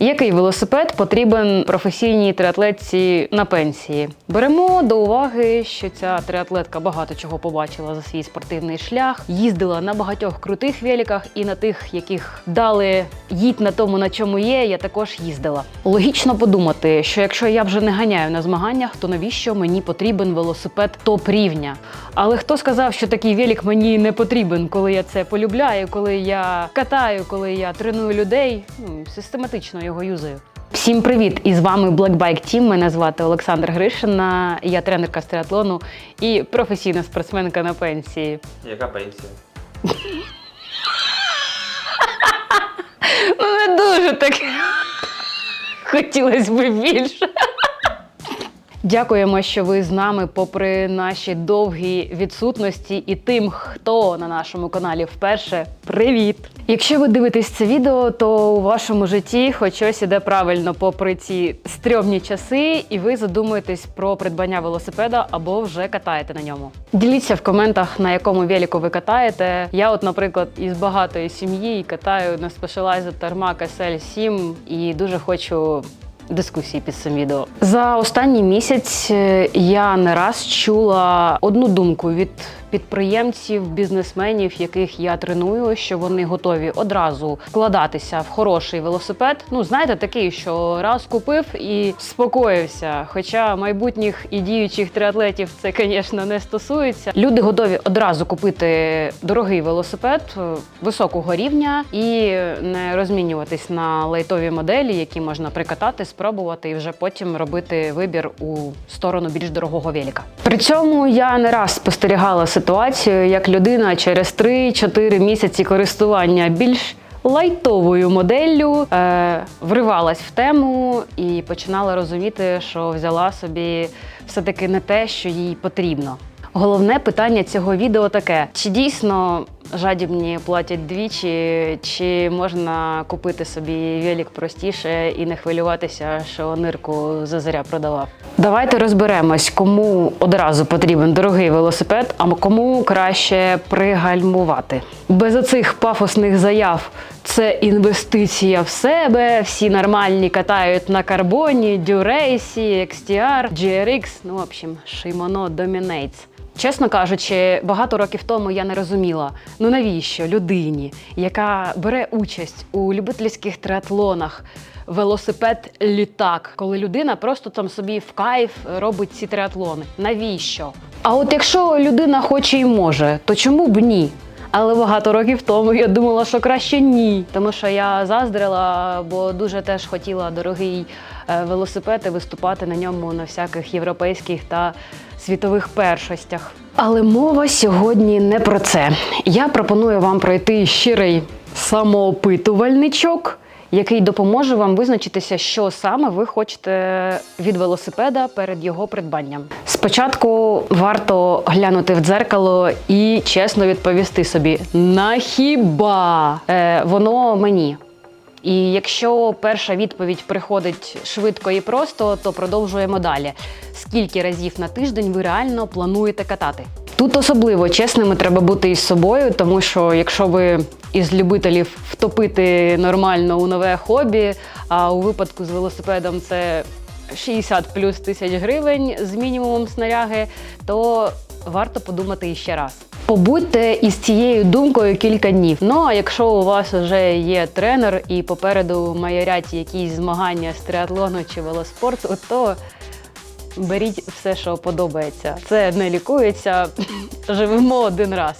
Який велосипед потрібен професійній триатлетці на пенсії? Беремо до уваги, що ця триатлетка багато чого побачила за свій спортивний шлях, їздила на багатьох крутих великах і на тих, яких дали їдь на тому, на чому є. Я також їздила. Логічно подумати, що якщо я вже не ганяю на змаганнях, то навіщо мені потрібен велосипед топ рівня? Але хто сказав, що такий велик мені не потрібен, коли я це полюбляю, коли я катаю, коли я треную людей, ну, систематично його юзаю. Всім привіт! І з вами Black Bike Team. Мене звати Олександр Гришина. Я тренерка з триатлону і професійна спортсменка на пенсії. Яка пенсія? Ну, не дуже так. Хотілося б більше. Дякуємо, що ви з нами, попри наші довгі відсутності, і тим, хто на нашому каналі вперше. Привіт! Якщо ви дивитесь це відео, то у вашому житті хоч щось іде правильно, попри ці стрьомні часи, і ви задумуєтесь про придбання велосипеда або вже катаєте на ньому. Діліться в коментах, на якому велику ви катаєте. Я, от, наприклад, із багатої сім'ї катаю на Specialized Tarmac SL7 і дуже хочу дискусії під цим відео. За останній місяць е, я не раз чула одну думку від підприємців, бізнесменів, яких я треную, що вони готові одразу вкладатися в хороший велосипед. Ну, знаєте, такий, що раз купив і спокоївся. Хоча майбутніх і діючих триатлетів це, звісно, не стосується. Люди готові одразу купити дорогий велосипед е, високого рівня і не розмінюватись на лайтові моделі, які можна прикатати, спробувати і вже потім робити вибір у сторону більш дорогого велика. При цьому я не раз спостерігала ситуацію, як людина через 3-4 місяці користування більш лайтовою моделлю е, вривалась в тему і починала розуміти, що взяла собі все-таки не те, що їй потрібно. Головне питання цього відео таке: чи дійсно жадібні платять двічі, чи можна купити собі велик простіше і не хвилюватися, що нирку зазаря продавав? Давайте розберемось, кому одразу потрібен дорогий велосипед, а кому краще пригальмувати. Без оцих пафосних заяв це інвестиція в себе. Всі нормальні катають на карбоні, Дюрейсі, XTR, GRX, ну в общем, Shimano Dominates. Чесно кажучи, багато років тому я не розуміла, ну навіщо людині, яка бере участь у любительських триатлонах, велосипед літак, коли людина просто там собі в кайф робить ці триатлони. Навіщо? А от якщо людина хоче і може, то чому б ні? Але багато років тому я думала, що краще ні, тому що я заздрила, бо дуже теж хотіла дорогий е, велосипед і виступати на ньому на всяких європейських та світових першостях. Але мова сьогодні не про це. Я пропоную вам пройти щирий самоопитувальничок, який допоможе вам визначитися, що саме ви хочете від велосипеда перед його придбанням. Спочатку варто глянути в дзеркало і чесно відповісти собі: на хіба е, воно мені? І якщо перша відповідь приходить швидко і просто, то продовжуємо далі. Скільки разів на тиждень ви реально плануєте катати? Тут особливо чесними треба бути із собою, тому що якщо ви із любителів втопити нормально у нове хобі, а у випадку з велосипедом це 60 плюс тисяч гривень з мінімумом снаряги, то варто подумати іще раз. Побудьте із цією думкою кілька днів. Ну а якщо у вас вже є тренер і попереду майорять якісь змагання з триатлону чи велоспорту, то беріть все, що подобається. Це не лікується, живемо один раз.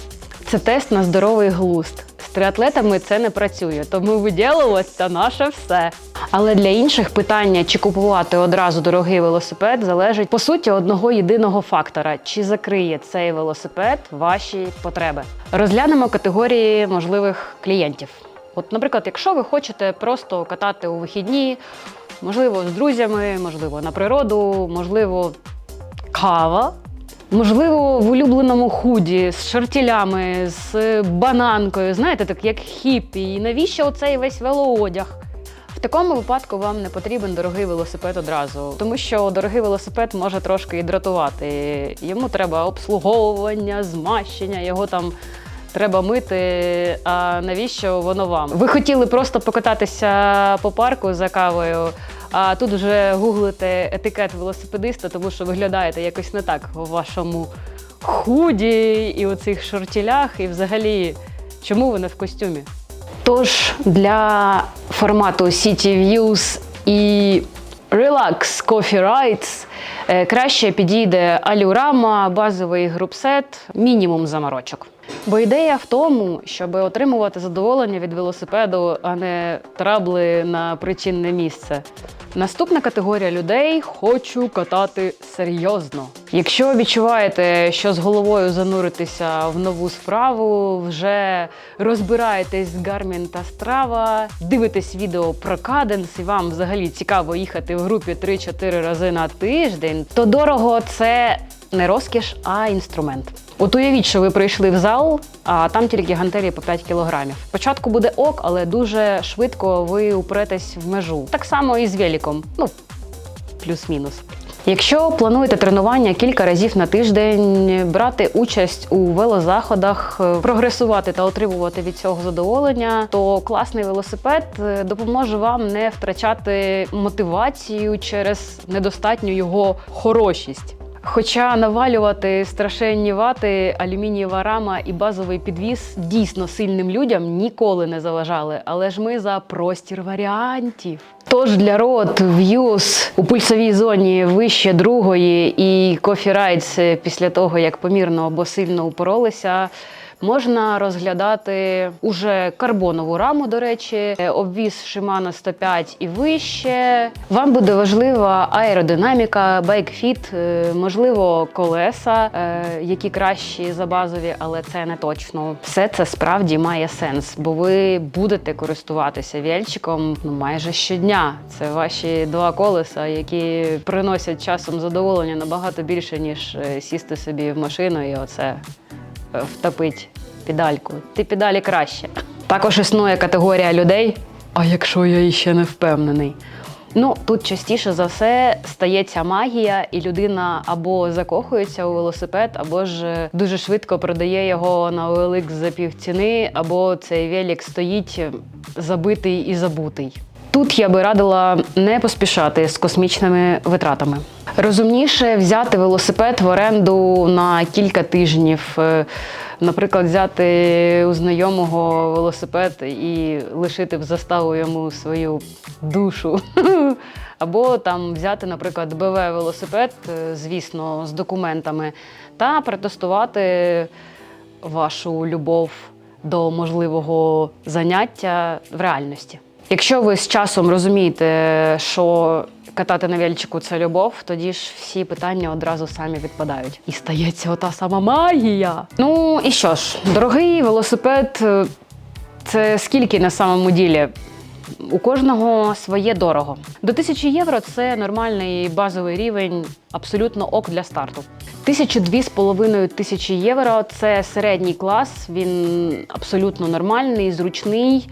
Це тест на здоровий глузд. З триатлетами це не працює, тому виділилось це наше все. Але для інших питання, чи купувати одразу дорогий велосипед, залежить по суті одного єдиного фактора: чи закриє цей велосипед ваші потреби. Розглянемо категорії можливих клієнтів. От, наприклад, якщо ви хочете просто катати у вихідні, можливо, з друзями, можливо, на природу, можливо, кава. Можливо, в улюбленому худі з шортілями, з бананкою, знаєте, так як хіпі. І навіщо оцей весь велоодяг? В такому випадку вам не потрібен дорогий велосипед одразу, тому що дорогий велосипед може трошки і дратувати. Йому треба обслуговування, змащення, його там треба мити. А навіщо воно вам? Ви хотіли просто покататися по парку за кавою, а тут вже гуглите етикет велосипедиста, тому що виглядаєте якось не так у вашому худі і у цих шортілях, і взагалі, чому ви не в костюмі? Тож для формату City Views і Relax Coffee Rides е, краще підійде алюрама, базовий групсет, мінімум заморочок. Бо ідея в тому, щоб отримувати задоволення від велосипеду, а не трабли на причинне місце. Наступна категорія людей хочу катати серйозно. Якщо відчуваєте, що з головою зануритися в нову справу, вже розбираєтесь з Garmin та Strava, дивитесь відео про каденс і вам взагалі цікаво їхати в групі 3-4 рази на тиждень, то дорого це не розкіш, а інструмент. От уявіть, що ви прийшли в зал, а там тільки гантелі по 5 кілограмів. Спочатку буде ок, але дуже швидко ви упретесь в межу. Так само і з великом. Ну, плюс-мінус. Якщо плануєте тренування кілька разів на тиждень, брати участь у велозаходах, е, прогресувати та отримувати від цього задоволення, то класний велосипед е, допоможе вам не втрачати мотивацію через недостатню його хорошість. Хоча навалювати страшенні вати, алюмінієва рама і базовий підвіз дійсно сильним людям ніколи не заважали, але ж ми за простір варіантів. Тож для рот в'юз у пульсовій зоні вище другої і кофі райдс після того, як помірно або сильно упоролися. Можна розглядати уже карбонову раму, до речі, обвіз Shimano 105 і вище. Вам буде важлива аеродинаміка, байкфіт, е, можливо, колеса, е, які кращі за базові, але це не точно. Все це справді має сенс, бо ви будете користуватися вільчиком ну майже щодня. Це ваші два колеса, які приносять часом задоволення набагато більше, ніж е, сісти собі в машину і оце е, втопить педальку. Ти педалі краще. Також існує категорія людей. А якщо я іще не впевнений? Ну, тут частіше за все стається магія, і людина або закохується у велосипед, або ж дуже швидко продає його на OLX за півціни, або цей велик стоїть забитий і забутий. Тут я би радила не поспішати з космічними витратами. Розумніше взяти велосипед в оренду на кілька тижнів. Е, Наприклад, взяти у знайомого велосипед і лишити в заставу йому свою душу. Або там взяти, наприклад, БВ велосипед, е, звісно, з документами, та протестувати вашу любов до можливого заняття в реальності. Якщо ви з часом розумієте, що катати на вельчику це любов, тоді ж всі питання одразу самі відпадають. І стається ота сама магія. Ну і що ж, дорогий велосипед е, це скільки на самому ділі? У кожного своє дорого. До 1000 євро це нормальний базовий рівень, абсолютно ок для старту. Тисячу дві з половиною тисячі євро це середній клас. Він абсолютно нормальний, зручний.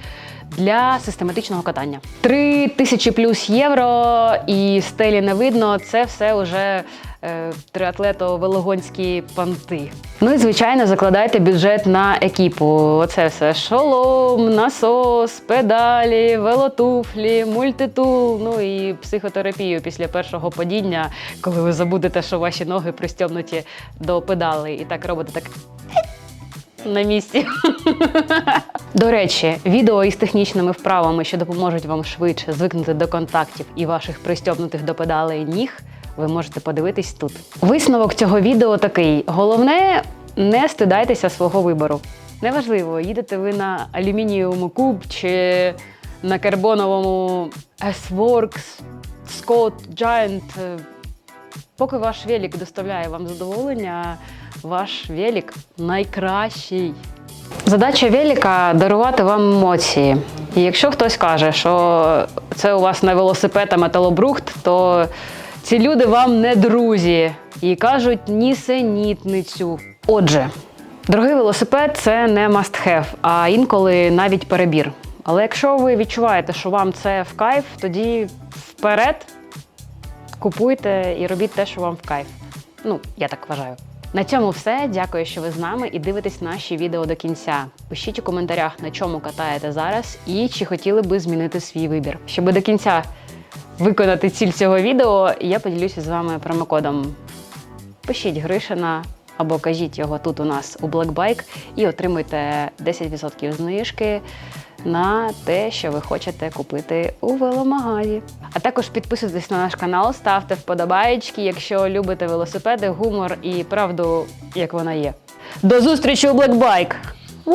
Для систематичного катання. Три тисячі плюс євро і стелі не видно. Це все вже е, триатлето-велогонські панти. Ну і звичайно, закладайте бюджет на екіпу. Оце все шолом, насос, педалі, велотуфлі, мультитул. Ну і психотерапію після першого падіння, коли ви забудете, що ваші ноги пристьобнуті до педалей, і так робите так. На місці. До речі, відео із технічними вправами, що допоможуть вам швидше звикнути до контактів і ваших пристьобнутих до педалей ніг, ви можете подивитись тут. Висновок цього відео такий: головне, не стидайтеся свого вибору. Неважливо, їдете ви на алюмінієвому куб чи на карбоновому S-Works, Scott Giant. Поки ваш велик доставляє вам задоволення, ваш велик найкращий. Задача велика дарувати вам емоції. І якщо хтось каже, що це у вас не велосипед, а металобрухт, то ці люди вам не друзі і кажуть нісенітницю. Отже, дорогий велосипед це не must have, а інколи навіть перебір. Але якщо ви відчуваєте, що вам це в кайф, тоді вперед купуйте і робіть те, що вам в кайф. Ну, я так вважаю. На цьому все. Дякую, що ви з нами і дивитесь наші відео до кінця. Пишіть у коментарях, на чому катаєте зараз, і чи хотіли би змінити свій вибір. Щоб до кінця виконати ціль цього відео, я поділюся з вами промокодом. Пишіть Гришина або кажіть його тут у нас у Blackbike і отримуйте 10% знижки на те, що ви хочете купити у веломагазі. А також підписуйтесь на наш канал, ставте вподобаєчки, якщо любите велосипеди, гумор і правду, як вона є. До зустрічі у Блекбайк! У!